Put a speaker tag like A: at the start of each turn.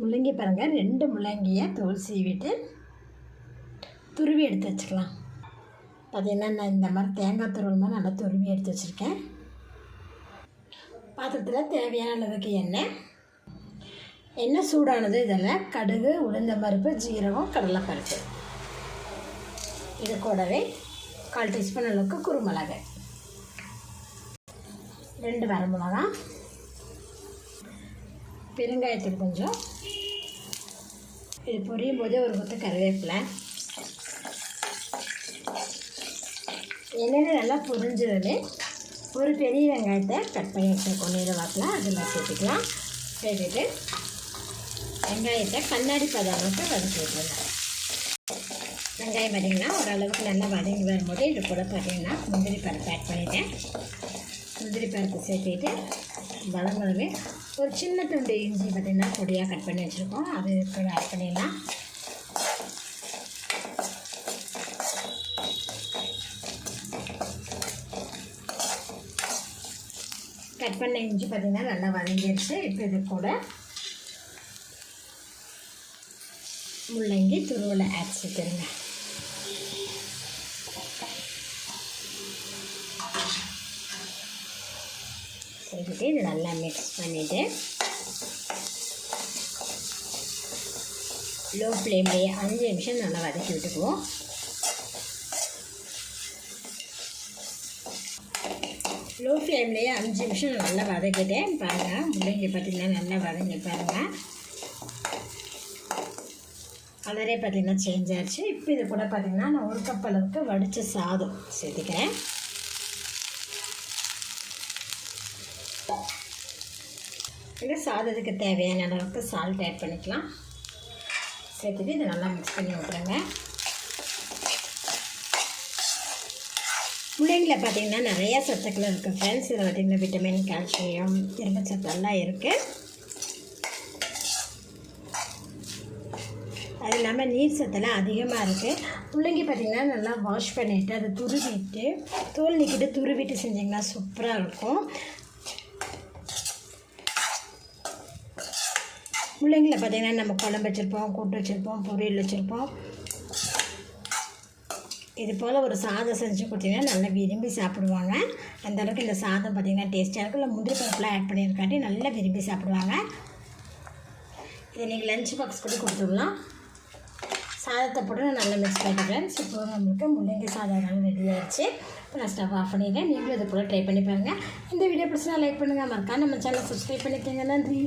A: முள்ளங்கி பாருங்கள் ரெண்டு முள்ளங்கியை தோல் சீவிட்டு துருவி எடுத்து வச்சுக்கலாம். பார்த்தீங்கன்னா நான் இந்த மாதிரி தேங்காய் துருவல் மாதிரி நல்லா துருவி எடுத்து வச்சுருக்கேன். பாத்திரத்தில் தேவையான அளவுக்கு எண்ணெய். எண்ணெய் சூடானது இதில் கடுகு உளுந்த பருப்பு ஜீரகம் கடலைப்பருப்பு. இது கூடவே கால் டீஸ்பூன் அளவுக்கு குருமிளகு. ரெண்டு வரமிளகா. பெருங்காயத்தூள் கொஞ்சம். இது பொரியும் போதே ஒரு கொத்து கருவேப்பிலை. என்னென்ன நல்லா பொரிஞ்சதுன்னு ஒரு பெரிய வெங்காயத்தை கட் பண்ணி வச்சுருக்கோம். நீல வாக்கில் அதில் சேர்த்துக்கலாம். சேர்த்துட்டு வெங்காயத்தை கண்ணாடி பதம் வதக்கி விட்டுருங்க. வெங்காயம் பார்த்திங்கன்னா ஓரளவுக்கு நல்லா வதங்கி வரும்போது இது கூட பார்த்திங்கன்னா முந்திரி பருப்பு ஆட் பண்ணிட்டேன். முந்திரி பருப்பு சேர்த்துக்கிட்டு வதங்கவே ஒரு சின்ன துண்டு இஞ்சி பார்த்திங்கன்னா பொடியாக கட் பண்ணி வச்சுருக்கோம். அது கூட ஆட் பண்ணிடலாம். கட் பண்ண இஞ்சி பார்த்திங்கன்னா நல்லா வதங்கிடுச்சு இப்போ இது கூட முள்ளங்கி துருவலை ஆட் சேர்த்துருங்க. செஞ்சுட்டு இது நல்லா மிக்ஸ் பண்ணிவிட்டு லோ ஃப்ளேம்லேயே அஞ்சு நிமிஷம் நல்லா வதக்கி விட்டுக்குவோம். லோ ஃப்ளேம்லேயே அஞ்சு நிமிஷம் நல்லா வதக்கிட்டேன் பாருங்கள் முள்ளங்கி பார்த்திங்கன்னா நல்லா வதங்கி பாருங்கள் கலரே பார்த்திங்கன்னா சேஞ்ச் ஆகிடுச்சு இப்போ இது கூட பார்த்திங்கன்னா நான் ஒரு கப் அளவுக்கு வடித்த சாதம் சேர்த்துக்கிறேன். இந்த சாதத்துக்கு தேவையான அளவுக்கு சால்ட் ஆட் பண்ணிக்கலாம். சேர்த்துட்டு இதை நல்லா மிக்ஸ் பண்ணி விட்ருங்க முள்ளங்கியில் பார்த்திங்கன்னா நிறையா சத்துக்கள் இருக்குது ஃப்ரெண்ட்ஸ் இதில் பார்த்திங்கன்னா விட்டமின் கால்சியம் இரும்பு சத்தெல்லாம் இருக்குது அது இல்லாமல் நீர் சத்தெல்லாம் அதிகமாக இருக்குது முள்ளங்கி பார்த்திங்கன்னா நல்லா வாஷ் பண்ணிவிட்டு அதை துருவிட்டு தோல் நீக்கிட்டு துருவிட்டு செஞ்சிங்கன்னா சூப்பராக இருக்கும். பிள்ளைங்கள பார்த்திங்கன்னா நம்ம குழம்பு வச்சுருப்போம் கூட்டு வச்சுருப்போம் பொரியல் வச்சுருப்போம். இது போல் ஒரு சாதம் செஞ்சு கொடுத்தீங்கன்னா நல்லா விரும்பி சாப்பிடுவாங்க. அந்தளவுக்கு இந்த சாதம் பார்த்திங்கன்னா டேஸ்ட்டாக இருக்கும். இல்லை முந்திரி பருப்புலாம் ஆட் பண்ணியிருக்காட்டி நல்லா விரும்பி சாப்பிடுவாங்க. இதை நீங்கள் லஞ்ச் பாக்ஸ் கூட கொடுத்துடலாம். சாதத்தை போட்டு நான் நல்லா மிக்ஸ் பண்ணிக்கிறேன். இப்போ நம்மளுக்கு முள்ளங்கி சாதம் நல்லா ரெடி ஆகிடுச்சு இப்போ நான் ஸ்டவ் ஆஃப் பண்ணிடுறேன். நீங்களும் இது போல் ட்ரை பண்ணி பாருங்கள் இந்த வீடியோ பிடிச்சா லைக் பண்ணுங்கள் மறக்காம நம்ம சேனல் சப்ஸ்கிரைப் பண்ணிக்கோங்க. நன்றி.